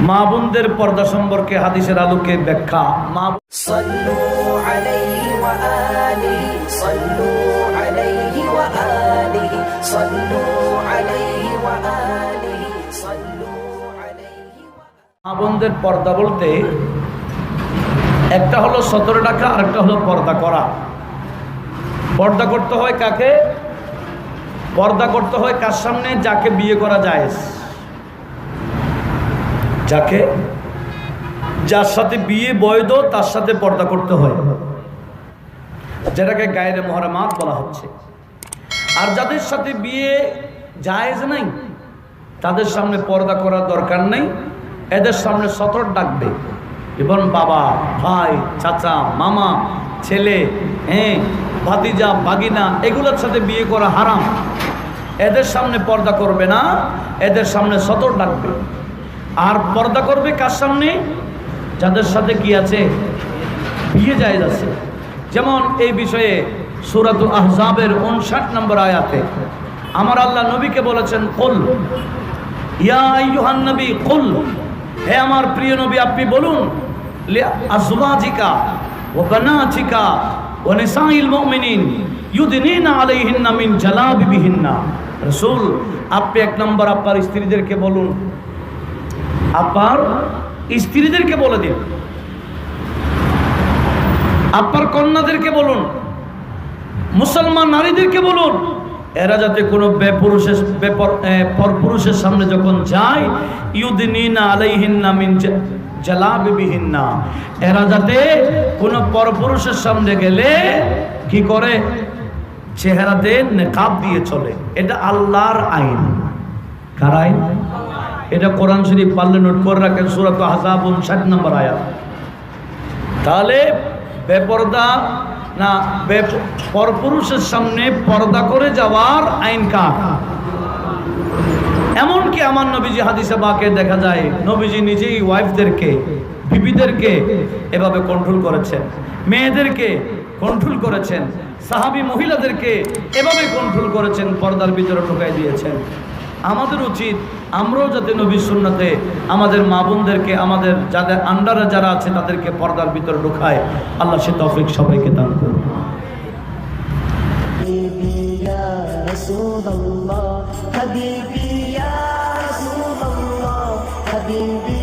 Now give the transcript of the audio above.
মা বোনদের পর্দা সম্পর্কে হাদিসের আলোকে ব্যাখ্যা। মা মা বোনদের পর্দা বলতে একটা হলো সতেরো টাকা আর একটা হলো পর্দা করা। পর্দা করতে হয় কাকে? পর্দা করতে হয় কার সামনে? যাকে বিয়ে করা যায় যাকে যার সাথে বিয়ে বৈধ, তার সাথে পর্দা করতে হয়। যেটাকে গায়ের মহরমাত বলা হচ্ছে। আর যাদের সাথে বিয়ে জায়েজ নাই, তাদের সামনে পর্দা করার দরকার নেই। এদের সামনে সতর ডাকবে। এবং বাবা, ভাই, চাচা, মামা, ছেলে হ্যাঁ ভাতিজা বাগিনা এগুলোর সাথে বিয়ে করা হারাম। এদের সামনে পর্দা করবে না, এদের সামনে সতর ডাকবে। আর পর্দা করবে কার সামনে? যাদের সাথে কি আছে? বিয়ে যায় আছে। যেমন এই বিষয়ে সুরাত আহজাবের উনষাট নম্বর আয়াতে আমার আল্লাহ নবীকে বলেছেন, কুল, ইয়া নবী, কুল, হে আমার প্রিয় নবী, আপনি বলুন, লি আজওয়াজিকা ওয়া বানাতিকা ওয়া নিসাইল মুমিনিন ইউদনিনা আলাইহিন্না মিন জালাবিবিহিন্না। রাসূল, আপনি এক নম্বর আপনার স্ত্রীদেরকে বলুন আপনার স্ত্রীদেরকে বলে দিন। আপনার কন্যাদেরকে বলুন। মুসলমান নারীদেরকে বলুন। এরা যাতে কোনো বেপুরুষের, বেপর পরপুরুষের সামনে যখন যায় ইউদিনা আলাইহিন্না মিন জালাবিবিহিন্না। এরা যাতে কোনো পরপুরুষের সামনে গেলে কি করে? চেহারাতে নেকাব দিয়ে চলে। এটা আল্লাহর আইন। কার আইন? এটা কোরআন শরীফ পারলে নোট করে রাখেন, সুরাত হাজাব ষাট নম্বর আয়াত। তাহলে বেপর্দা, না পরপুরুষের সামনে পর্দা করে যাওয়ার আইন কার? এমনকি আমার নবীজি হাদিসে বাকে দেখা যায়, নবীজি নিজেই ওয়াইফদেরকে, বিবিদেরকে এভাবে কন্ট্রোল করেছেন, মেয়েদেরকে কন্ট্রোল করেছেন, সাহাবী মহিলাদেরকে এভাবে কন্ট্রোল করেছেন, পর্দার ভিতরে ঢুকাই দিয়েছেন। আমাদের উচিত আমরাও যাতে নবীর সুন্নাতে আমাদের মা বোনদেরকে আমাদের যাদের আন্ডারে যারা আছে তাদেরকে পর্দার ভিতরে ঢুকায় আল্লাহ সে তৌফিক সবাইকে দান করুন حبيبي يا رسول الله حبيبي يا رسول الله حبيبي